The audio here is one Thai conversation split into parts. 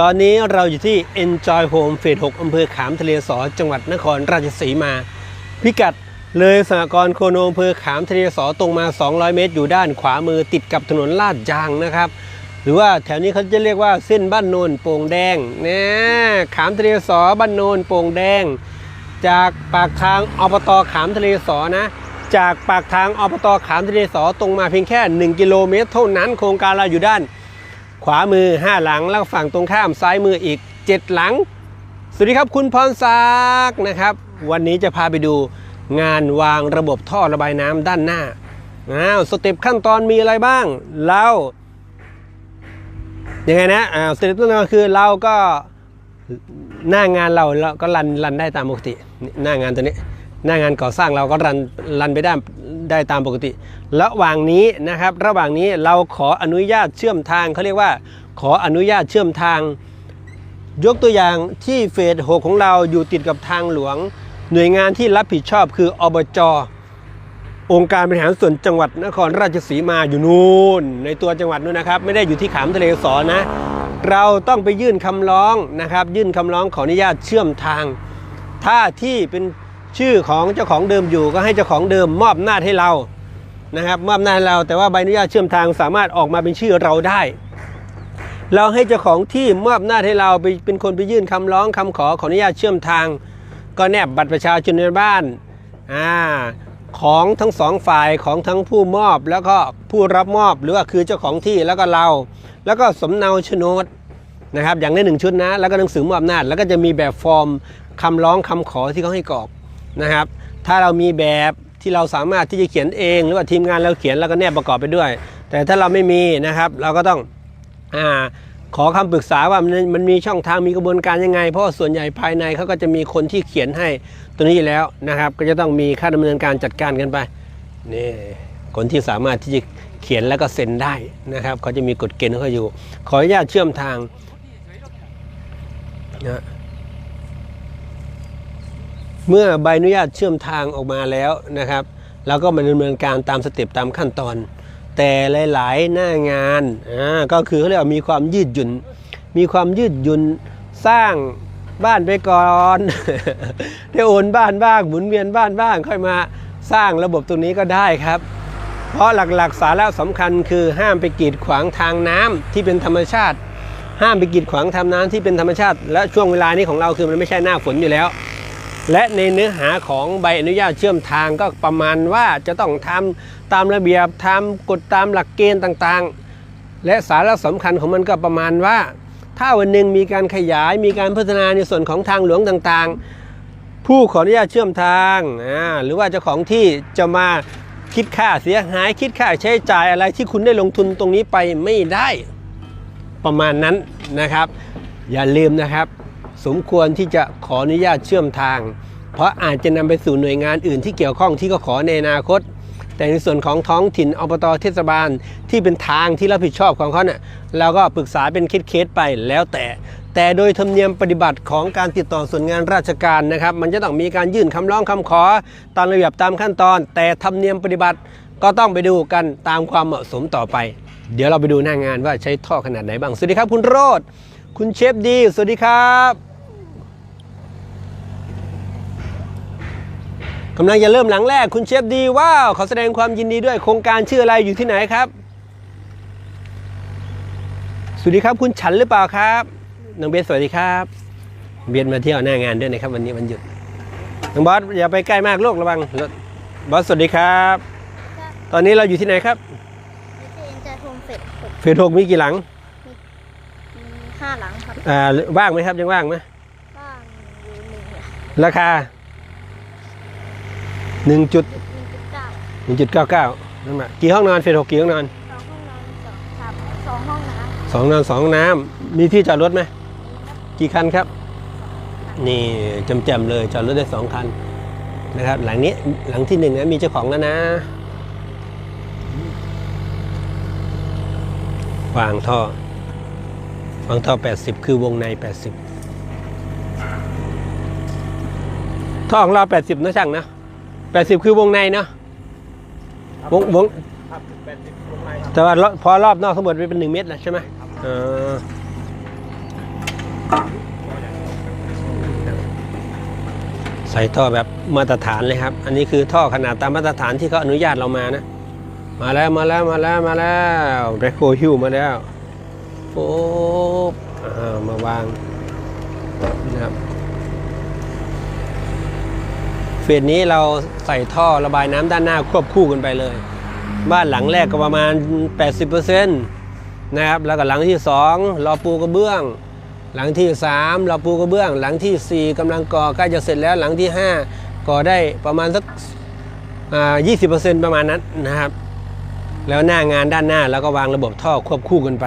ตอนนี้เราอยู่ที่ Enjoy Home เฟส6อำเภอขามทะเลสอจังหวัดนครราชสีมา พิกัดเลยสหกรณ์โคโนอำเภอขามทะเลสอตรงมา 200 เมตร อยู่ด้านขวามือติดกับถนนลาดยางนะครับ หรือว่าแถวนี้เขาจะเรียกว่าเส้นบ้านโนนโป่งแดงนีขามทะเลสอบ้านโนนโป่งแดง จากปากทางอบตขามทะเลสอนะ จากปากทางอบตขามทะเลสอตรงมาเพียงแค่ 1 กิโลเมตร เท่านั้นโครงการเราอยู่ด้าน ขวามือ 5 หลังแล้วฝั่งตรงข้ามซ้ายมืออีก 7 หลัง สวัสดีครับคุณพรศักดิ์นะครับ วันนี้จะพาไปดูงานวางระบบท่อระบายน้ำด้านหน้าอ้าวสเต็ปขั้นตอนมีอะไรบ้าง เรายังไงนะอ่าสเต็ปต้นก็คือเราก็หน้างานเราเราก็รันรันได้ตามปกติหน้างานตัวนี้ หน้างานก่อสร้างเราก็รันรันไปได้ได้ตามปกติ ระหว่างนี้นะครับ ระหว่างนี้เราขออนุญาตเชื่อมทางเขาเรียกว่า ขออนุญาตเชื่อมทาง ยกตัวอย่างที่เฟส6ของเราอยู่ติดกับทางหลวง หน่วยงานที่รับผิดชอบคืออบจองค์การบริหารส่วนจังหวัดนครราชสีมาอยู่นู่นในตัวจังหวัดนู้นนะครับ ไม่ได้อยู่ที่ขามทะเลสอนะ เราต้องไปยื่นคำร้องนะครับ ยื่นคำร้องขออนุญาตเชื่อมทาง ถ้าที่เป็น ชื่อของเจ้าของเดิมอยู่ก็ให้เจ้าของเดิมมอบหน้าจให้เรานะครับมอบหน้าจให้เราแต่ว่าใบอนุญาตเชื่อมทางสามารถออกมาเป็นชื่อเราได้ เราให้เจ้าของที่มอบหน้าจให้เราไปเป็นคนไปยื่นคำร้องคำขอขออนุญาตเชื่อมทาง ก็แนบบัตรประชาชนในบ้านอ่าของทั้งสองฝ่ายของทั้งผู้มอบแล้วก็ผู้รับมอบหรือว่าคือเจ้าของที่แล้วก็เรา แล้วก็สำเนาโฉนดนะครับอย่างได้หนึ่งชุดนะ แล้วก็หนังสือมอบอำนาจแล้วก็จะมีแบบฟอร์มคำร้องคำขอที่เขาให้กรอก นะครับ ถ้าเรามีแบบที่เราสามารถที่จะเขียนเอง หรือว่าทีมงานเราเขียนแล้วก็แนบประกอบไปด้วย แต่ถ้าเราไม่มีนะครับ เราก็ต้องอขอคำปรึกษาว่ามันมันมีช่องทางมีกระบวนการยังไง เพราะส่วนใหญ่ภายในเขาก็จะมีคนที่เขียนให้ตัวนี้แล้วนะครับ ก็จะต้องมีค่าดำเนินการจัดการกันไปนี่คนที่สามารถที่จะเขียนแล้วก็เซ็นได้นะครับเขาจะมีกฎเกณฑ์เขาอยู่ ขออนุญาตเชื่อมทางนะ เมื่อใบอนุญาตเชื่อมทางออกมาแล้วนะครับเราก็มาดำเนินการตามสเต็ปตามขั้นตอน แต่หลาย ๆ หน้างานอ่าก็คือเขาเรียกว่ามีความยืดหยุ่น มีความยืดหยุ่นสร้างบ้านไปก่อนได้โอนบ้านบ้างหมุนเวียนบ้านบ้างค่อยมาสร้างระบบตรงนี้ก็ได้ครับ เพราะหลัก ๆ สาระสำคัญคือห้ามไปกีดขวางทางน้ำที่เป็นธรรมชาติ ห้ามไปกีดขวางทางน้ำที่เป็นธรรมชาติ และช่วงเวลานี้ของเราคือมันไม่ใช่หน้าฝนอยู่แล้ว และในเนื้อหาของใบอนุญาตเชื่อมทางก็ประมาณว่าจะต้องทำตามระเบียบทำกฎตามหลักเกณฑ์ต่างๆ และสาระสำคัญของมันก็ประมาณว่า ถ้าวันหนึ่งมีการขยายมีการพัฒนาในส่วนของทางหลวงต่างๆ ผู้ขออนุญาตเชื่อมทางหรือว่าเจ้าของที่จะมาคิดค่าเสียหายคิดค่าใช้จ่ายอะไรที่คุณได้ลงทุนตรงนี้ไปไม่ได้ประมาณนั้นนะครับ อย่าลืมนะครับ สมควรที่จะขออนุญาตเชื่อมทาง เพราะอาจจะนำไปสู่หน่วยงานอื่นที่เกี่ยวข้องที่ก็ขอในอนาคต แต่ในส่วนของท้องถิ่นอบตเทศบาลที่เป็นทางที่รับผิดชอบของเขาเนี่ยเราก็ปรึกษาเป็นเคสๆไปแล้วแต่ แต่โดยธรรมเนียมปฏิบัติของการติดต่อส่วนงานราชการนะครับ มันจะต้องมีการยื่นคำร้องคำขอตามระเบียบตามขั้นตอน แต่ธรรมเนียมปฏิบัติก็ต้องไปดูกันตามความเหมาะสมต่อไป เดี๋ยวเราไปดูหน้างานว่าใช้ท่อขนาดไหนบ้าง สวัสดีครับคุณโรดคุณเชฟดี สวัสดีครับ กำลังจะเริ่มหลังแรกคุณเชฟดีว้าวขอแสดงความยินดีด้วยโครงการชื่ออะไรอยู่ที่ไหนครับ สวัสดีครับคุณฉันหรือเปล่าครับน้องเบสสวัสดีครับ เบียนมาเที่ยวหน้างานด้วยนะครับ วันนี้วันหยุดน้องบอสอย่าไปใกล้มากลูกระวังรถบอสสวัสดีครับ ตอนนี้เราอยู่ที่ไหนครับนี่คือเอ็นจอยโฮมเฟสหกเฟสหกมีกี่หลังมีห้าหลังครับอ่าว่างไหมครับยังว่างไหมบ้างอยู่หนึ่งเนี่ยราคา หนึ่งจุดหนึ่งจุดเก้าหนึ่งจุดเก้าเก้านั่นแหละกี่ห้องนอนเฟสหกกี่ห้องนอนสองห้องนอนสองครับสองห้องน้สองนอนสองน้ำมีที่จอดรถไหมำนี่ครับกี่คันครับ นี่จำๆเลยจอดรถได้สองคันนะครับหลังนี้หลังที่หนึ่งนะมีเจ้าของแล้วนะวางท่อวางท่อ 80 คือวงใน 80 ท่อของเรา 80นะช่างนะ 80คือวงในเนาะวงวงครับแปดสิบลงในครับแต่ว่ารอบพอรอบนอกทั้งหมดเป็นหนึ่งเมตรนะใช่ไหมเออใส่ท่อแบบมาตรฐานเลยครับ อันนี้คือท่อขนาดตามมาตรฐานที่เขาอนุญาตเรามานะ มาแล้วมาแล้วมาแล้วมาแล้วแบล็คโฮฮิวมาแล้วโป๊บอ่ามาวางนะครับ เฟสนี้เราใส่ท่อระบายน้ำด้านหน้าควบคู่กันไปเลย บ้านหลังแรกก็ประมาณ 80%นะครับแล้วก็หลังที่ 2 รอปูกระเบื้อง หลังที่ 3 รอปูกระเบื้อง หลังทีสี่4กำลังก่อใกล้จะเสร็จแล้วหลังที่ 5 ก่อได้ประมาณสักอ่า20%ประมาณนั้นนะครับ แล้วหน้างานด้านหน้าแล้วก็วางระบบท่อควบคู่กันไป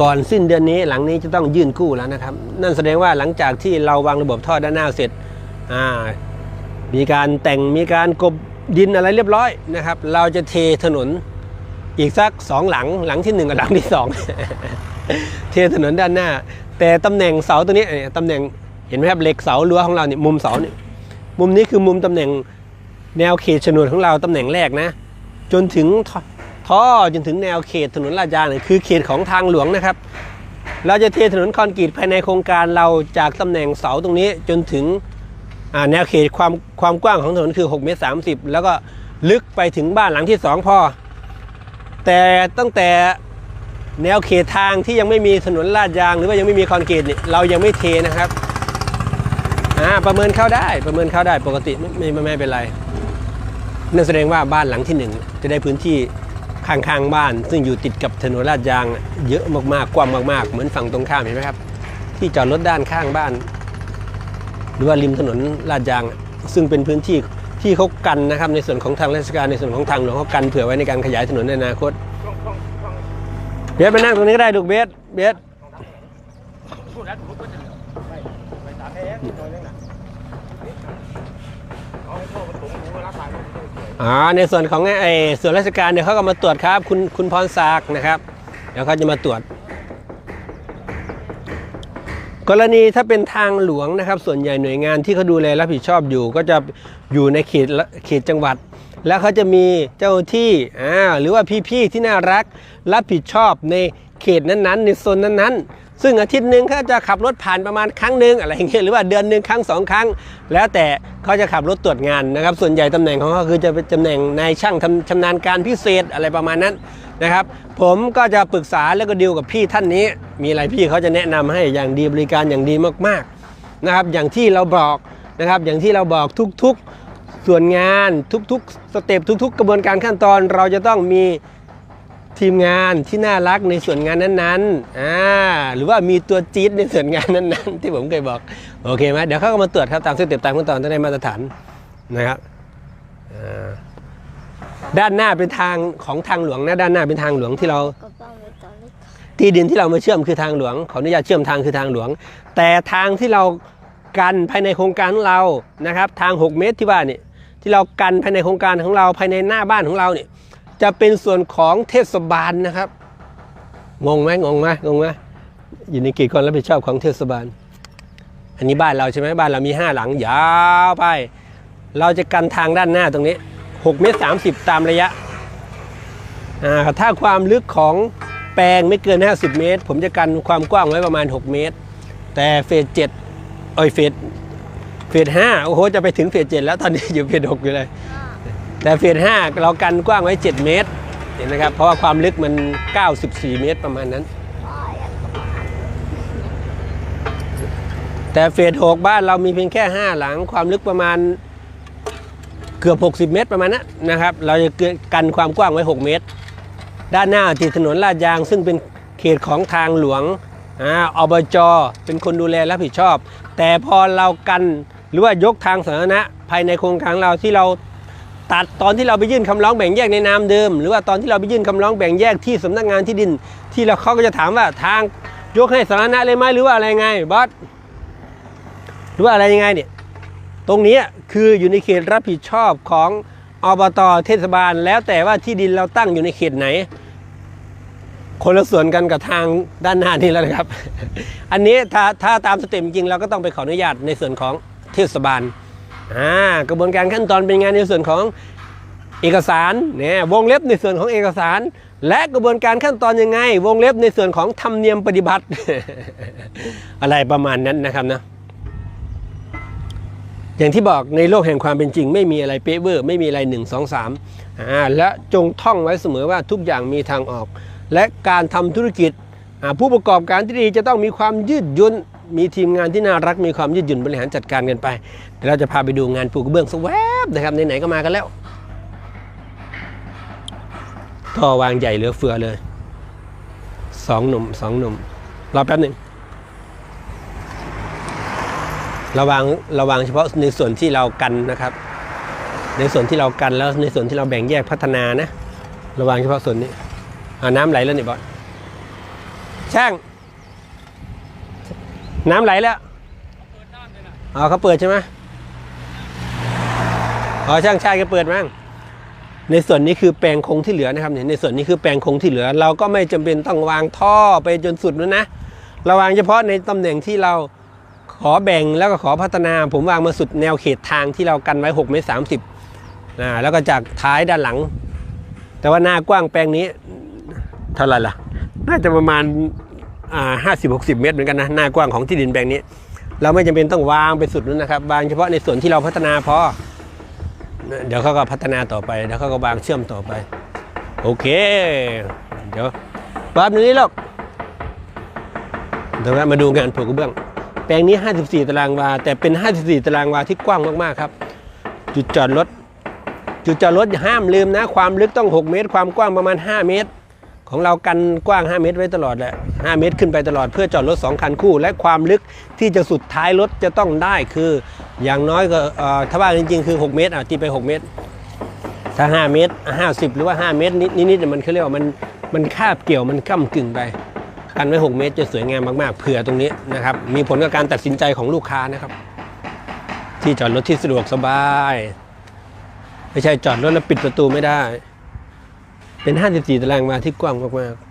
ก่อนสิ้นเดือนนี้หลังนี้จะต้องยื่นกู้แล้วนะครับ นั่นแสดงว่าหลังจากที่เราวางระบบท่อด้านหน้าเสร็จ อ่ามีการแต่งมีการกบดินอะไรเรียบร้อยนะครับ เราจะเทถนนอีกสักสองหลังหลังที่หนึ่งกับหลังที่สองเทถนนด้านหน้า แต่ตำแหน่งเสาตัวนี้ตำแหน่งเห็นไหมครับเหล็กเสารั้วของเราเนี่ยมุมเสาเนี่ยมุมนี้คือมุมตำแหน่งแนวเขตฉนวนของเราตำแหน่งแรกนะ จนถึงท่อจนถึงแนวเขตถนนลาดยางเนี่ยคือเขตของทางหลวงนะครับ เราจะเทถนนคอนกรีตภายในโครงการเราจากตำแหน่งเสาตรงนี้จนถึง แนวเขตความความกว้างของถนนคือ6เมตร30 แล้วก็ลึกไปถึงบ้านหลังที่ 2 พอ แต่ตั้งแต่แนวเขตทางที่ยังไม่มีถนนลาดยาง หรือว่ายังไม่มีคอนกรีตเนี่ยเรายังไม่เทนะครับประเมินเข้าได้ประเมินเข้าได้ปกติไม่ไม่ไม่เป็นไรนั่นแสดงว่าบ้านหลังที่หนึ่งจะได้พื้นที่ข้างๆบ้าน ซึ่งอยู่ติดกับถนนลาดยาง เยอะมากๆกว้างมากๆ เหมือนฝั่งตรงข้ามเห็นไหมครับ ที่จอดรถด้านข้างบ้าน หรือว่าริมถนนลาดยาง ซึ่งเป็นพื้นที่ที่เขากันนะครับในส่วนของทางราชการในส่วนของทางหลวงเขากันเผื่อไว้ในการขยายถนนในอนาคตเบสไปนั่งตรงนี้ก็ได้ลูกเบสเบสเอาให้พ่อมันสูงหูรับสอ่าในส่วนของไอ้ส่วนราชการเดี๋ยวเขาก็มาตรวจครับ คุณคุณพรศักดิ์นะครับ เดี๋ยวเขาจะมาตรวจ กรณีถ้าเป็นทางหลวงนะครับ ส่วนใหญ่หน่วยงานที่เขาดูแลรับผิดชอบอยู่ก็จะอยู่ในเขตเขตจังหวัด แล้วเขาจะมีเจ้าหน้าที่อ่าหรือว่าพี่ๆที่น่ารักรับผิดชอบในเขตนั้นๆ ในโซนนั้นๆ ซึ่งอาทิตย์หนึ่งเขาจะขับรถผ่านประมาณครั้งหนึ่งอะไรเงี้ยหรือว่าเดือนหนึ่งครั้งสองครั้ง แล้วแต่เขาจะขับรถตรวจงานนะครับ ส่วนใหญ่ตำแหน่งของเขาคือจะเป็นตำแหน่งนายช่างทำชำนาญการพิเศษอะไรประมาณนั้นนะครับ ผมก็จะปรึกษาแล้วก็ดีลกับพี่ท่านนี้ มีอะไรพี่เขาจะแนะนำให้อย่างดีบริการอย่างดีมากๆนะครับ อย่างที่เราบอกนะครับ อย่างที่เราบอกทุกๆส่วนงานทุกๆสเต็ปทุก ๆ กระบวนการขั้นตอนเราจะต้องมี ทีมงานที่น่ารักในส่วนงานนั้นๆอ่าหรือว่ามีตัวจี๊ดในส่วนงานนั้นๆ ที่ผมเคยบอก โอเคไหมเดี๋ยวเขาก็มาตรวจครับตามสเต็ปตามขั้นตอนจะได้มาตรฐานนะครับด้านหน้าเป็นทางของทางหลวงนะด้านหน้าเป็นทางหลวงที่เราที่ดินที่เรามาเชื่อมคือทางหลวงขออนุญาตเชื่อมทางคือทางหลวง แต่ทางที่เรากันภายในโครงการของเรานะครับ ทาง 6 เมตรที่ว่านี่ที่เรากันภายในโครงการของเราภายในหน้าบ้านของเราเนี่ย จะเป็นส่วนของเทศบาลนะครับ งงไหมงงไหมงงไหมอยู่ในเขตความรับผิดชอบของเทศบาล อันนี้บ้านเราใช่ไหมบ้านเรามี5หลังยาวไป เราจะกันทางด้านหน้าตรงนี้6เมตร30 ตามระยะ ถ้าความลึกของแปลงไม่เกิน 50 เมตร ผมจะกันความกว้างไว้ประมาณ 6 เมตร แต่เฟส7เอ้ยเฟสเฟส5โอ้โห จะไปถึงเฟส7แล้วตอนนี้อยู่เฟส6อยู่เลย แต่เฟส5เรากันกว้างไว้ 7 เมตรเห็นไหมครับ เพราะว่าความลึกมัน 94 เมตรประมาณนั้น แต่เฟส6บ้านเรามีเพียงแค่ 5 หลังความลึกประมาณเกือบ 60 เมตรประมาณนั้นนะครับ เราจะกันความกว้างไว้ 6 เมตร ด้านหน้าติดถนนลาดยาง ซึ่งเป็นเขตของทางหลวงอ่าอบจเป็นคนดูแลรับผิดชอบ แต่พอเรากันหรือว่ายกทางสาธารณะภายในโครงการเราที่เรา ตัดตอนที่เราไปยื่นคำร้องแบ่งแยกในนามเดิม หรือว่าตอนที่เราไปยื่นคำร้องแบ่งแยกที่สำนักงานที่ดิน ที่เราเขาก็จะถามว่าทางยกให้สาธารณะเลยไหมหรือว่าอะไรไงบอสหรือว่าอะไรยังไงเนี่ยตรงนี้คืออยู่ในเขตรับผิดชอบของอบตเทศบาล แล้วแต่ว่าที่ดินเราตั้งอยู่ในเขตไหน คนละส่วนกันกับทางด้านหน้านี่แล้วนะครับ อันนี้ถ้าถ้าตามสเต็ปจริงเราก็ต้องไปขออนุญาตในส่วนของเทศบาล อ่ากระบวนการขั้นตอนเป็นงานในส่วนของเอกสารเนี่ยวงเล็บในส่วนของเอกสาร และกระบวนการขั้นตอนยังไง วงเล็บในส่วนของธรรมเนียมปฏิบัติ อะไรประมาณนั้นนะครับนะอย่างที่บอกในโลกแห่งความเป็นจริง ไม่มีอะไรเป๊ะเวอร์ไม่มีอะไร1 2 3อ่าและจงท่องไว้เสมอว่าทุกอย่างมีทางออก และการทำธุรกิจผู้ประกอบการที่ดีจะต้องมีความยืดหยุ่น มีทีมงานที่น่ารักมีความยืดหยุ่นบริหารจัดการกันไปเดี๋ยวเราจะพาไปดูงานปูกระเบื้องสักแวบนะครับไหนๆก็มากันแล้วท่อวางใหญ่เหลือเฟือเลยสองหนุ่มสองหนุ่มรอแป๊บหนึ่งระวังระวังเฉพาะในส่วนที่เรากันนะครับ ในส่วนที่เรากันแล้วในส่วนที่เราแบ่งแยกพัฒนานะ ระวังเฉพาะส่วนนี้อ่าน้ำไหลแล้วนี่บอสช่าง น้ำไหลแล้วอ๋อเขาเปิดใช่ไหมอ๋อช่างชายก็เปิดมั้งในส่วนนี้คือแปลงคงที่เหลือนะครับเนี่ยในส่วนนี้คือแปลงคงที่เหลือ เราก็ไม่จำเป็นต้องวางท่อไปจนสุดแล้วนะเระวังเฉพาะในตำแหน่งที่เราขอแบ่งแล้วก็ขอพัฒนา ผมวางมาสุดแนวเขตทางที่เรากันไว้6เมตร30นะแล้วก็จากท้ายด้านหลัง แต่ว่าหน้ากว้างแปลงนี้ เท่าไหร่ล่ะ น่าจะประมาณ ห้าสิบหกสิบเมตรเหมือนกันนะหน้ากว้างของที่ดินแปลงนี้ เราไม่จำเป็นต้องวางไปสุดนู้นนะครับ วางเฉพาะในส่วนที่เราพัฒนาพอ เดี๋ยวเขาก็พัฒนาต่อไปเดี๋ยวเขาก็วางเชื่อมต่อไป โอเค เดี๋ยวแป๊บนึงนี่หรอกเดี๋ยวมาดูงานปลูกกระเบื้อง แปลงนี้ 54 ตารางวา แต่เป็น 54 ตารางวาที่กว้างมากๆครับ จุดจอดรถจุดจอดรถห้ามลืมนะ ความลึกต้อง 6 เมตร ความกว้างประมาณ 5 เมตร ของเรากันกว้าง 5 เมตรไว้ตลอดแหละ 5 เมตรขึ้นไปตลอดเพื่อจอดรถ 2 คันคู่ และความลึกที่จะสุดท้ายรถจะต้องได้คือ อย่างน้อยก็ถ้าว่าจริงๆ คือ 6 เมตรอะตีไป 6 เมตร ถ้า 5 เมตร 50 หรือว่า 5 เมตรนิดๆมันเขาเรียกว่ามันมันคาบเกี่ยวมันก้ากึ่งไปกันไว้ 6 เมตรจะสวยงามมากๆเผื่อตรงนี้นะครับมีผลกับการตัดสินใจของลูกค้านะครับ ที่จอดรถที่สะดวกสบาย ไม่ใช่จอดรถแล้วปิดประตูไม่ได้ เป็น 54 ตารางวาที่กว้างมากๆ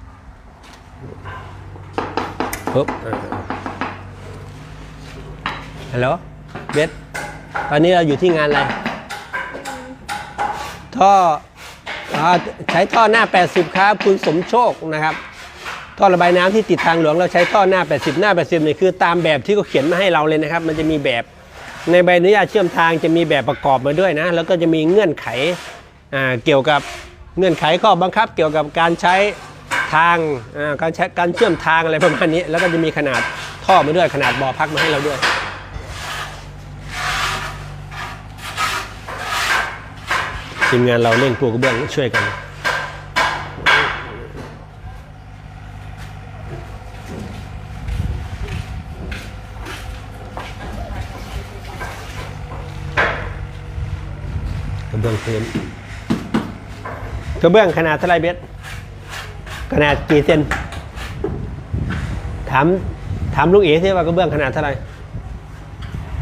ปุ๊บฮัลโหลเบสตอนนี้เราอยู่ที่งานอะไร ท่ออใช้ท่อหน้า 80 ครับ คุณสมโชคนะครับ ท่อระบายน้ำที่ติดทางหลวงเราใช้ท่อหน้า 80 หน้า 80นี่คือตามแบบที่เขาเขียนมาให้เราเลยนะครับ มันจะมีแบบในใบอนุญาตเชื่อมทางจะมีแบบประกอบมาด้วยนะ แล้วก็จะมีเงื่อนไขเกี่ยวกับ เงื่อนไขข้อบังคับเกี่ยวกับการใช้ทางการใช้การเชื่อมทางอะไรประมาณนี้ แล้วก็จะมีขนาดท่อมาด้วยขนาดบ่อพักมาให้เราด้วยทีมงานเราเล่นปูกระเบื้องช่วยกันกระเบื้องพื้น กระเบื้องขนาดเท่าไรเบสขนาดกี่เซนถามถามลุงเอ๋สิว่ากระเบื้องขนาดเท่าไหร่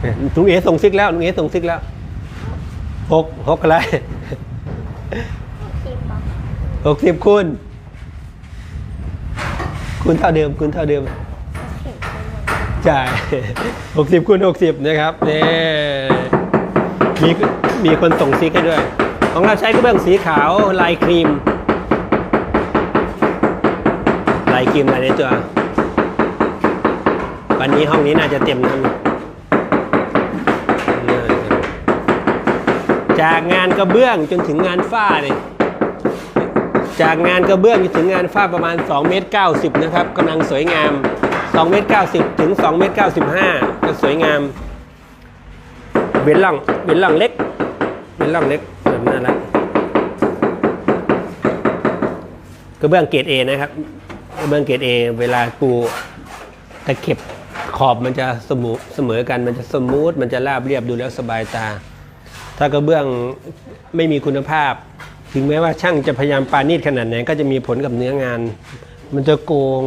เนี่ยลุงเอ๋ส่งซิกแล้วลุงเอ๋ส่งซิกแล้วหกหกอะไรสิบปะหกสิบคูณคูณเท่าเดิมคูณเท่าเดิมสิบไปหมดจ่ายหกสิบคูณหกสิบนะครับนี่มีมีคนส่งซิกให้ด้วย ของเราใช้กระเบื้องสีขาวลายครีม ลายครีมลายในตัว วันนี้ห้องนี้น่าจะเต็มนะจากงานกระเบื้องจนถึงงานฝ้าเนี่ยจากงานกระเบื้องจนถึงงานฝ้าประมาณ2เมตร90นะครับกำลังสวยงาม2เมตร90ถึง2เมตร95ก็สวยงาม เว้นหลังเว้นหลังเล็ก เว้นหลังเล็กแบบน่ารัก กระเบื้องเกรด A นะครับกระเบื้องเกรด A เวลาปูตะเข็บขอบมันจะสมอเสมอกันมันจะสมูทมันจะราบเรียบดูแล้วสบายตา ถ้ากระเบื้องไม่มีคุณภาพ ถึงแม้ว่าช่างจะพยายามปานีตขนาดไหนก็จะมีผลกับเนื้องาน มันจะโกง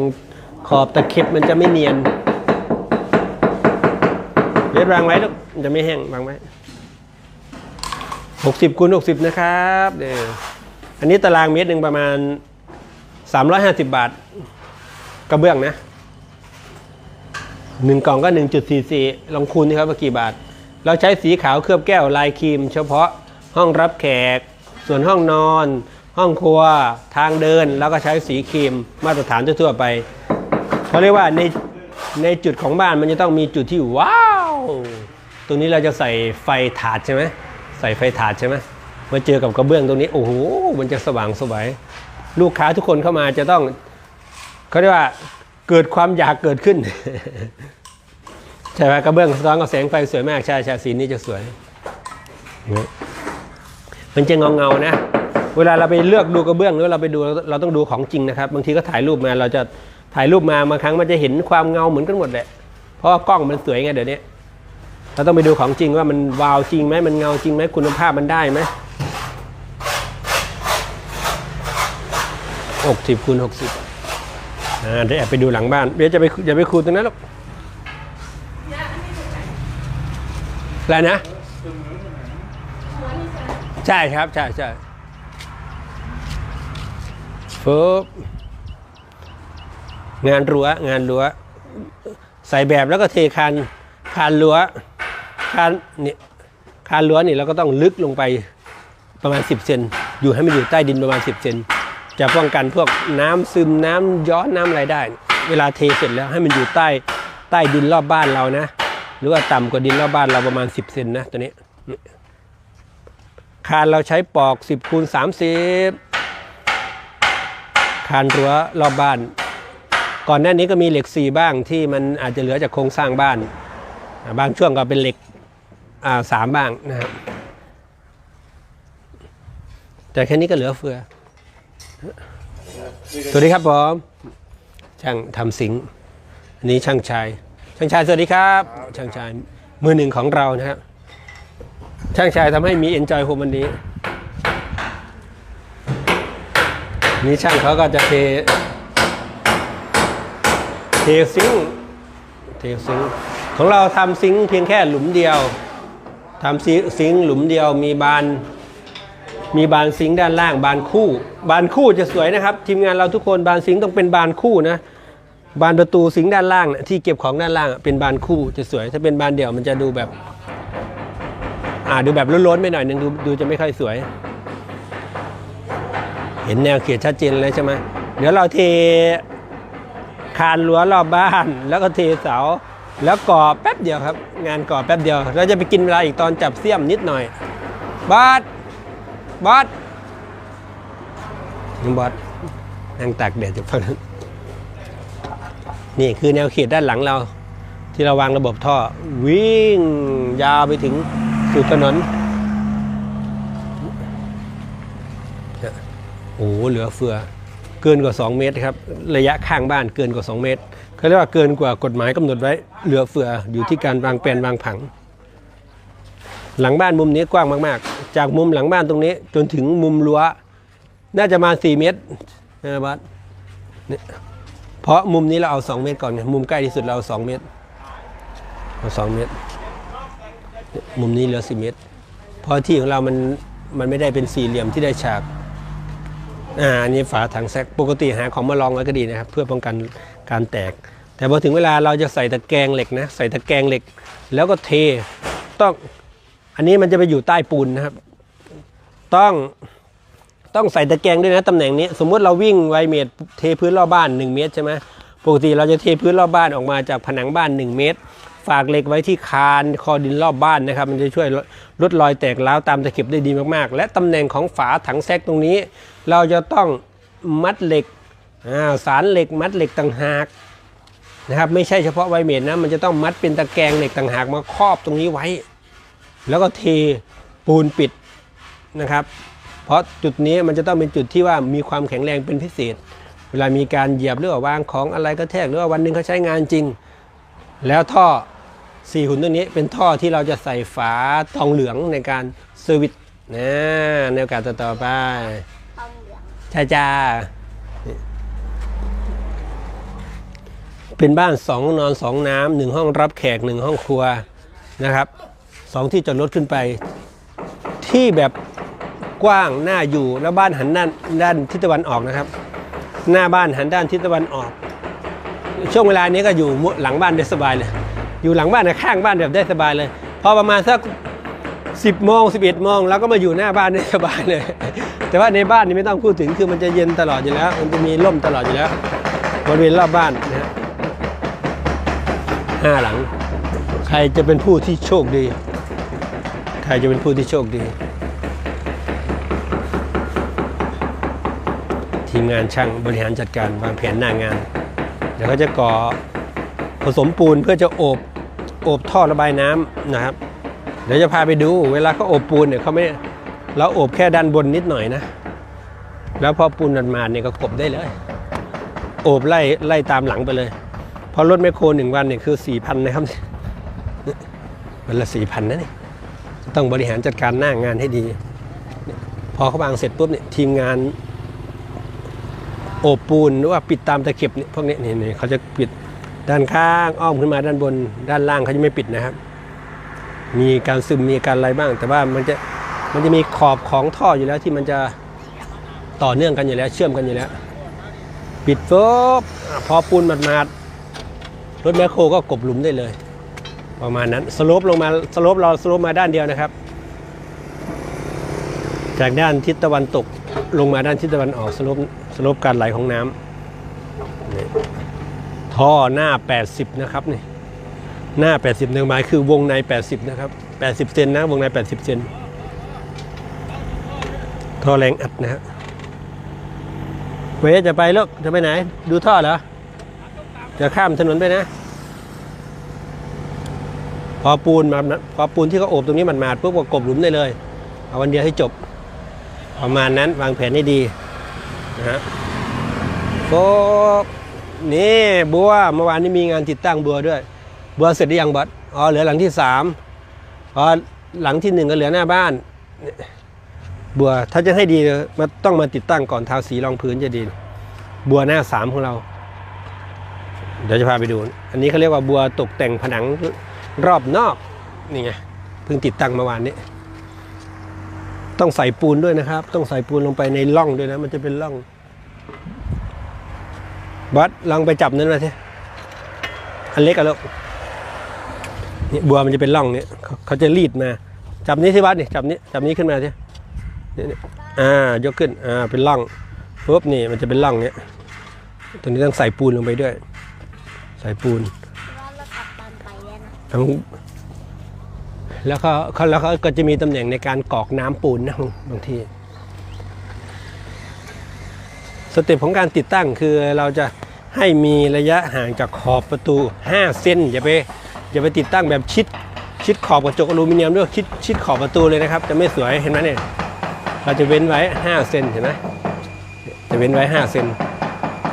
ขอบตะเข็บมันจะไม่เนียนเรียบวางไว้ลูกมันจะไม่แห้งวางไว้หกสิบคูณหกสิบนะครับเดี๋ยวอันนี้ตารางเมตรหนึ่งประมาณ สามร้อยห้าสิบบาท กระเบื้องนะหนึ่งกล่องก็หนึ่งจุดสี่สี่ลองคูณนี่ครับว่ากี่บาท เราใช้สีขาวเคลือบแก้วลายครีม เฉพาะห้องรับแขก ส่วนห้องนอน ห้องครัวทางเดิน แล้วก็ใช้สีครีมมาตรฐานทั่วไปเขาเรียกว่าในในจุดของบ้านมันจะต้องมีจุดที่ว้าว ตรงนี้เราจะใส่ไฟถาดใช่ไหมใส่ไฟถาดใช่ไหมมาเจอกับกระเบื้องตรงนี้โอ้โหมันจะสว่างสวย ลูกค้าทุกคนเข้ามาจะต้องเขาเรียกว่าเกิดความอยากเกิดขึ้น ใช่ไหมกระเบื้องสะท้อนกับแสงไฟสวยมากใช่ใช่สีนี้จะสวย มันจะเงาเงานะ เวลาเราไปเลือกดูกระเบื้องหรือเราไปดูเราต้องดูของจริงนะครับ บางทีก็ถ่ายรูปมาเราจะถ่ายรูปมาบางครั้งมันจะเห็นความเงาเหมือนกันหมดแหละเพราะว่ากล้องมันสวยไงเดี๋ยวนี้เราต้องไปดูของจริงว่ามันวาวจริงไหมมันเงาจริงไหมคุณภาพมันได้ไหม หกสิบคูณหกสิบอ่าเดี๋ยวแอบไปดูหลังบ้านเดี๋ยวจะไปอย่าไปคูณตรงนั้นหรอกอะไรนะ ใช่ครับ ใช่ใช่ปุ๊บงานรั้วงานรั้ว ใส่แบบแล้วก็เทคานคานรั้วคานนี่คานรั้วนี่เราก็ต้องลึกลงไปประมาณ 10 เซนอยู่ให้มันอยู่ใต้ดินประมาณ 10 เซน จะป้องกันพวกน้ำซึมน้ำย้อนน้ำอะไรได้ เวลาเทเสร็จแล้วให้มันอยู่ใต้ใต้ดินรอบบ้านเรานะ หรือว่าต่ำกว่าดินรอบบ้านเราประมาณ 10เซนนะตัวนี้ คานเราใช้ปอก 10คูณ30 คานรั้วรอบบ้าน ก่อนหน้านี้ก็มีเหล็กสีบ้างที่มันอาจจะเหลือจากโครงสร้างบ้าน บางช่วงก็เป็นเหล็กสามบ้างนะครับแต่แค่นี้ก็เหลือเฟือ สวัสดีครับผมช่างทำสิงอันนี้ช่างชาย ช่างชายสวัสดีครับ ช่างชายมือหนึ่งของเรานะครับช่างชายทำให้มี Enjoy Home วันนี้นี่ช่างเขาก็จะเทเทซิงเทซิงของเราทำซิงเพียงแค่หลุมเดียวทำซิงหลุมเดียวมีบาน มีบานซิงด้านล่างบานคู่ บานคู่จะสวยนะครับทีมงานเราทุกคนบานซิงต้องเป็นบานคู่นะบานประตูซิงด้านล่างนะที่เก็บของด้านล่างเป็นบานคู่จะสวย ถ้าเป็นบานเดี่ยวมันจะดูแบบอ่าดูแบบล้นๆไปหน่อยหนึงดูดูจะไม่ค่อยสวย เห็นแนวเขียนชัดเจนเลยใช่ไหมเดี๋ยวเราเทคานรั้วรอบบ้าน แล้วก็เทเสา แล้วก่อแป๊บเดียวครับ งานก่อแป๊บเดียว เราจะไปกินเวลาอีกตอนจับเสี้ยมนิดหน่อยบอส บอสนี่บอสนั่งตากแดดอยู่ฝั่งนั้นนี่คือแนวเขตด้านหลังเรา ที่เราวางระบบท่อ วิ่งยาวไปถึงสู่ถนนโอ้โหเหลือเฟือ เกินกว่า 2 เมตรครับ ระยะข้างบ้านเกินกว่า 2 เมตรเขาเรียกว่าเกินกว่ากฎหมายกำหนดไว้เหลือเฟืออยู่ที่การวางแปลนวางผัง หลังบ้านมุมนี้กว้างมากๆ จากมุมหลังบ้านตรงนี้จนถึงมุมรั้ว น่าจะมา 4 เมตรนะบัสเนี่ยเพราะมุมนี้เราเอา 2 เมตรก่อนไงมุมใกล้ที่สุดเราเอา2เมตรเอาสองเมตร มุมนี้เหลือสเมตร เพราะที่ของเรามันมันไม่ได้เป็นสี่เหลี่ยมที่ได้ฉากอ่าอันนี้ฝาถังแซกปกติหาของมาลองไว้ก็ดีนะครับ เพื่อป้องกันการแตก แต่พอถึงเวลาเราจะใส่ตะแกรงเหล็กนะใส่ตะแกรงเหล็ก แล้วก็เทต้อง อันนี้มันจะไปอยู่ใต้ปูนนะครับ ต้องต้องใส่ตะแกรงด้วยนะตำแหน่งนี้ สมมุติเราวิ่งไวเมตรเทพื้นรอบบ้าน 1 เมตรใช่ไหมปกติเราจะเทพื้นรอบบ้านออกมาจากผนังบ้าน 1 เมตร ฝากเหล็กไว้ที่คานคอดินรอบบ้านนะครับ มันจะช่วยลดรอยแตกร้าวตามตะเข็บได้ดีมากๆ และตำแหน่งของฝาถังแซกตรงนี้ เราจะต้องมัดเหล็กอ่าสารเหล็กมัดเหล็กต่างหากนะครับ ไม่ใช่เฉพาะไวเมตรนะมันจะต้องมัดเป็นตะแกรงเหล็กต่างหากมาครอบตรงนี้ไว้ แล้วก็เทปูนปิดนะครับ เพราะจุดนี้มันจะต้องเป็นจุดที่ว่ามีความแข็งแรงเป็นพิเศษ เวลามีการเหยียบหรือว่าวางของอะไรก็แทกหรือว่าวันหนึ่งเขาใช้งานจริง แล้วท่อสี่หุ่นตัวนี้เป็นท่อที่เราจะใส่ฝาทองเหลืองในการเซอร์วิสนะในโอกาสต่อไปทองเหลืองใช่จ้าเป็นบ้านสองนอนสองน้ำหนึ่งห้องรับแขกหนึ่งห้องครัวนะครับ สองที่จอดรถขึ้นไป ที่แบบกว้างหน่าอยู่แล้วบ้านหันด้านด้านทิศตะวันออกนะครับ หน้าบ้านหันด้านทิศตะวันออก ช่วงเวลานี้ก็อยู่หลังบ้านได้สบายเลย อยู่หลังบ้านนะข้างบ้านแบบได้สบายเลยพอประมาณสักสิบโมงสิบเอ็ดโมงแล้วก็มาอยู่หน้าบ้านได้สบายเลย แต่ว่าในบ้านนี่ไม่ต้องพูดถึงคือมันจะเย็นตลอดอยู่แล้ว มันจะมีร่มตลอดอยู่แล้วบริเวณรอบบ้านนะฮะห้าหลัง ใครจะเป็นผู้ที่โชคดี ใครจะเป็นผู้ที่โชคดี ทีมงานช่างบริหารจัดการวางแผนหน้างาน เดี๋ยวเขาจะก่อผสมปูนเพื่อจะโอบโอบท่อระบายน้ำนะครับ เดี๋ยวจะพาไปดู เวลาเขาโอบปูนเนี่ยเขาไม่เราโอบแค่ด้านบนนิดหน่อยนะ แล้วพอปูนมันมาเนี่ยก็กบได้เลย โอบไล่ไล่ตามหลังไปเลยเพอรถแมคโครหนึ่งวันเนี่ยคือสี่พันนะครับวันละสี่พันนะนี่ ต้องบริหารจัดการหน้างานให้ดี พอเขาวางเสร็จปุ๊บเนี่ยทีมงานโอบปูนหรือว่าปิดตามตะเข็บเนี่ยพวกนี้เนี่นี่เขาจะปิดด้านข้างอ้อมขึ้นมาด้านบน ด้านล่างเขาจะไม่ปิดนะครับ มีการซึมมีการอะไรบ้าง แต่ว่ามันจะมันจะมีขอบของท่ออยู่แล้วที่มันจะต่อเนื่องกันอยู่แล้ว เชื่อมกันอยู่แล้ว ปิดปุ๊บพอปูนหมาดๆรถแมคโครก็กบหลุมได้เลย ประมาณนั้นสโลปลงมาสโลปเราสโลปมาด้านเดียวนะครับ จากด้านทิศตะวันตกลงมาด้านทิศตะวันออกสโลปสโลปการไหลของน้ำท่อหน้า 80 นะครับนี่หน้า 80ในหมายคือวงใน 80 นะครับ 80 เซนนะวงใน 80 เซนท่อแรงอัดนะฮะเวจะไปลูกจะไปไหน ดูท่อเหรอจะข้ามถนนไปนะ พอปูนมาพอปูนที่เขาโอบตรงนี้มันมาดปุ๊บก็กลบหลุมได้เลยเอาวันเดียวให้จบประมาณนั้นวางแผนให้ดีนะฮะก็นี่บัวเมื่อวานนี้มีงานติดตั้งบัวด้วย บัวเสร็จหรือยังบอสอ๋อเหลือหลังที่สามอ๋อหลังที่หนึ่งก็เหลือหน้าบ้าน บัวถ้าจะให้ดีมาต้องมาติดตั้งก่อนทาสีรองพื้นจะดี บัวหน้าสามของเรา เดี๋ยวจะพาไปดู อันนี้เขาเรียกว่าบัวตกแต่งผนัง รอบนอกนี่ไงเพิ่งติดตั้งเมื่อวานนี้ ต้องใส่ปูนด้วยนะครับ ต้องใส่ปูนลงไปในร่องด้วยนะ มันจะเป็นร่องบัสลองไปจับนั้นมาสิอันเล็กอะลูกนี่บัวมันจะเป็นร่องเนี่ยเขาจะรีดมา จับนี้ที่วัดนี่จับนี้จับนี้ขึ้นมาสินี่นี่อ่ายกขึ้นอ่าเป็นร่องปุ๊บนี่มันจะเป็นร่องเนี้ยตรงนี้ต้องใส่ปูนลงไปด้วย ใส่ปูน ทั้งแล้วก็เขาแล้วเขาก็จะมีตำแหน่งในการกรอกน้ำปูนนะบางทีสเต็ปของการติดตั้งคือเราจะให้มีระยะห่างจากขอบประตู 5 เซนอย่าไปอย่าไปติดตั้งแบบชิดชิดขอบกระจกอลูมิเนียมด้วยชิดชิดขอบประตูเลยนะครับ จะไม่สวยเห็นไหมเนี่ยเราจะเว้นไว้ 5 เซนเห็นไหมจะเว้นไว้ 5 เซน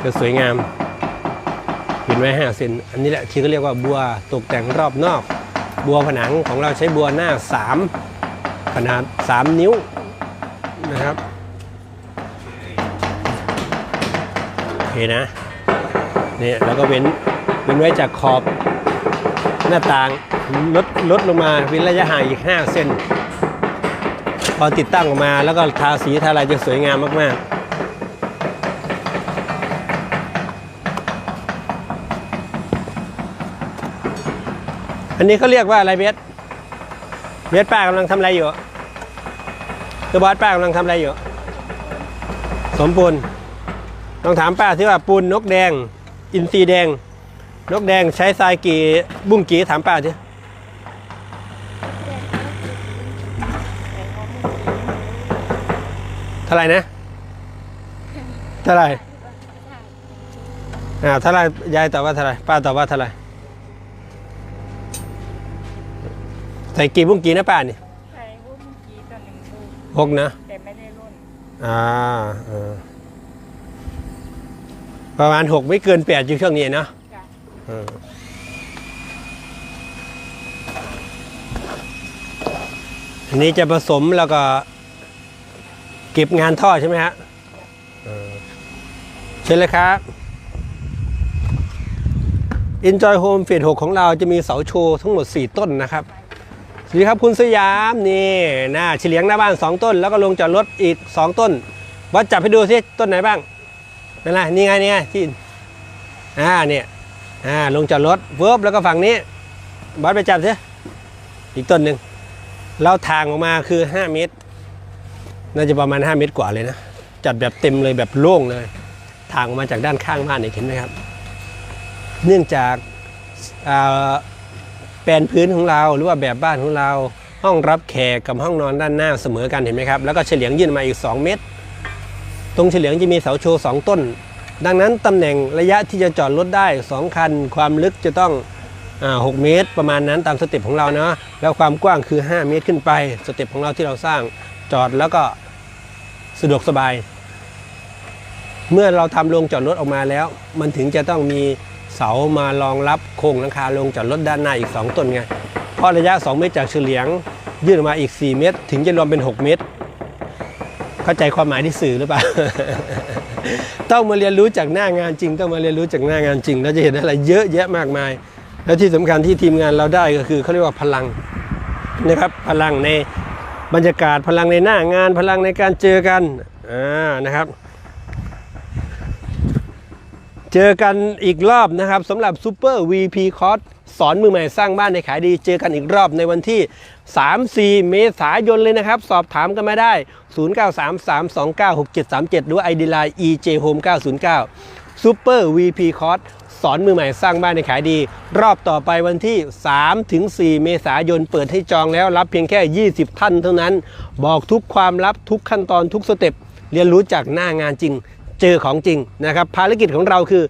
จะสวยงาม เห็นไว้5เซนอันนี้แหละที่เขาเรียกว่าบัวตกแต่งรอบนอก บัวผนังของเราใช้บัวหน้า 3 ขนาด 3 นิ้วนะครับโอเคนะเนี่ยแล้วก็เว้นเว้นไว้จากขอบหน้าต่างลดลดลงมาเว้นระยะห่างอีก 5 เซนพอติดตั้งออกมาแล้วก็ทาสีทาอะไรจะสวยงามมากๆ อันนี้เขาเรียกว่าอะไรเบสเบสป้ากำลังทำอะไรอยู่คือบอสป้ากำลังทำอะไรอยู่ สมปูนต้องถามป้าที่ว่าปูนนกแดง อินทรีแดง นกแดงใช้ทรายกี่บุ้งกี่ถามป้าทีเท่าไหร่นะเท่าไหร่อ่าเท่าไหร่ยายตอบว่าเท่าไหร่ป้าตอบว่าเท่าไหร่ ส่กี่บุ้งกี่นะป้านี่ใช้หุ้นกีต่อหนึ่งบุกหกนะ แต่ไม่ได้รุ่นอ่าเออประมาณหกไม่เกินแปดอยู่ช่วงนี้เนาะจ้ะเอออันนี้จะผสมแล้วก็ เก็บงานท่อใช่ไหมฮะเออเชิญเลยครับ Enjoy Home เฟส6ของเราจะมีเสาโชว์ทั้งหมด 4 ต้นนะครับสวัส ดีครับคุณสยามนี่นะเฉลียงหน้าบ้าน 2 ต้น แล้วก็ลงจอดรถอีก 2 ต้น วัดจับให้ดูสิต้นไหนบ้างนั่นแหละนี่ไงนี่ไงที่อ่าเนี่ยอ่าลงจอดรถเวิร์บแล้วก็ฝั่งนี้บอสไปจับสิอีกต้นหนึ่งเราทางออกมาคือ 5 เมตร น่าจะประมาณ 5 เมตรกว่าเลยนะ จัดแบบเต็มเลยแบบโล่งเลย ทางออกมาจากด้านข้างบ้านเนี่ยเห็นไหมครับ เนื่องจากอ่า แปลนพื้นของเราหรือว่าแบบบ้านของเรา ห้องรับแขกกับห้องนอนด้านหน้าเสมอกันเห็นไหมครับ แล้วก็เฉลียงยื่นมาอีก 2 เมตร ตรงเฉลียงจะมีเสาโชว์2ต้น ดังนั้นตำแหน่งระยะที่จะจอดรถได้ 2 คัน ความลึกจะต้องอ่า6เมตร ประมาณนั้นตามสเต็ปของเราเนาะแล้วความกว้างคือ 5 เมตรขึ้นไปสเต็ปของเราที่เราสร้างจอดแล้วก็สะดวกสบาย เมื่อเราทำโรงจอดรถออกมาแล้ว มันถึงจะต้องมี เสามารองรับโครงหลังคาโรงจอดรถด้านหน้าอีก 2 ต้นไง เพราะระยะ 2 เมตรจากเฉลียง ยื่นออกมาอีก 4 เมตร ถึงจะรวมเป็น 6 เมตร เข้าใจความหมายที่สื่อหรือเปล่า ต้องมาเรียนรู้จากหน้างานจริง ต้องมาเรียนรู้จากหน้างานจริง แล้วจะเห็นอะไรเยอะแยะมากมาย และที่สำคัญที่ทีมงานเราได้ก็คือเขาเรียกว่าพลังนะครับ พลังในบรรยากาศพลังในหน้างานพลังในการเจอกันอ่านะครับ เจอกันอีกรอบนะครับสำหรับ Super VP Course สอนมือใหม่สร้างบ้านในขายดี เจอกันอีกรอบในวันที่ 3-4 เมษายนเลยนะครับ สอบถามกันมาได้ 0933296737 หรือ ID Line EJ Home 909 Super VP Course สอนมือใหม่สร้างบ้านในขายดี รอบต่อไปวันที่ 3-4 เมษายนเปิดให้จองแล้วรับเพียงแค่ 20 ท่านเท่านั้น บอกทุกความลับทุกขั้นตอนทุกสเต็ปเรียนรู้จากหน้างานจริง เจอของจริงนะครับภารกิจของเราคือ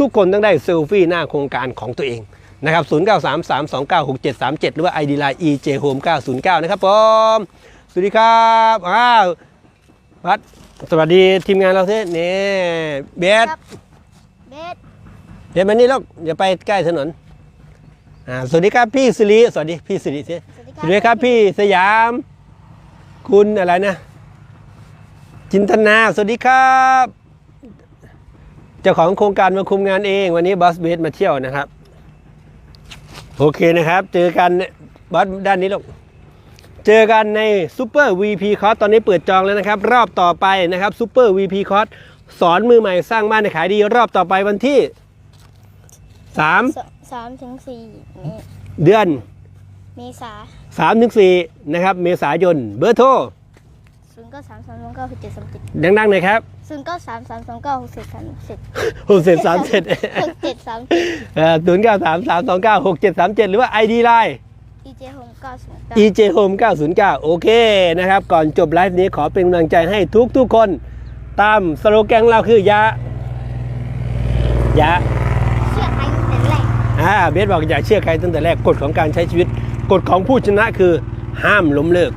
ทุกๆ คนต้องได้เซลฟี่หน้าโครงการของตัวเองนะครับ0933296737 หรือว่า ID Line EJ Home 909 นะครับผมสวัสดีครับอ้าววัดสวัสดีทีมงานเราที่นี่เบสครับเบสเดี๋ยวมานี่ลูกอย่าไปใกล้ถนนอ่าสวัสดีครับพี่สิริสวัสดีพี่สิริสิสวัสดีสวัสดีครับพี่สยาม คุณอะไรนะ จินตนา สวัสดีครับ เจ้าของโครงการมาคุมงานเอง วันนี้บอสเบสมาเที่ยวนะครับ โอเคนะครับ เจอกันบอสด้านนี้ลูกเจอกันในซูเปอร์ VP คอร์สตอนนี้เปิดจองแล้วนะครับ รอบต่อไปนะครับซูเปอร์ VP คอร์สสอนมือใหม่สร้างบ้านในขายดีรอบต่อไปวันที่3สสามถึงสี่เมเดือน เมษา3ถึง4นะครับ เมษายนเบอร์โทรศูนย์เก้าสามสามสองเก้าหกเจ็ดสามเจ็ดดังๆหน่อยครับ ศูนย์เก้าสามสามสองเก้าหกเจ็ดสามเจ็ดหกเจ็ดสามเจ็ดหกเจ็ดสามเจ็ดศูนย์เก้าสามสามสองเก้าหกเจ็ดสามเจ็ดหรือว่า ID Line EJ Home เก้าศูนย์เก้า EJ Home 909 โอเคนะครับ ก่อนจบไลฟ์นี้ขอเป็นกำลังใจให้ทุกๆคน ตามสโลแกนของเราคือยายาเชื่อใครตั้งแต่แรกอ่าเบสบอกอย่าเชื่อใครตั้งแต่แรกกฎของการใช้ชีวิตกฎของผู้ชนะคือห้ามล้มเลิก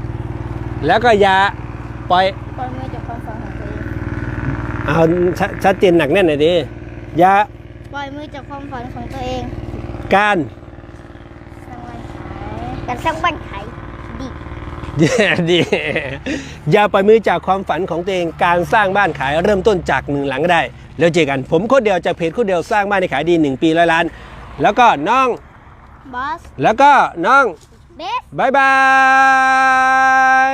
แล้วก็อย่าปล่อยปล่อยมือ เอาชดชัดเจนหนักแน่นหน่อยดิอย่าปล่อยมือจากความฝันของตัวเองการสร้างบ้านขายการสร้างบ้านขายดีดีอย่าปล่อยมือจากความฝันของตัวเองการสร้างบ้านขายเริ่มต้นจากหนึ่งหลังก็ได้ แล้วเจอกันผมโคตรเดียวจากเพจโคตรเดียวสร้างบ้านในขายดี 1 ปีร้อยล้าน แล้วก็น้องบอสแล้วก็น้องเบสบายบาย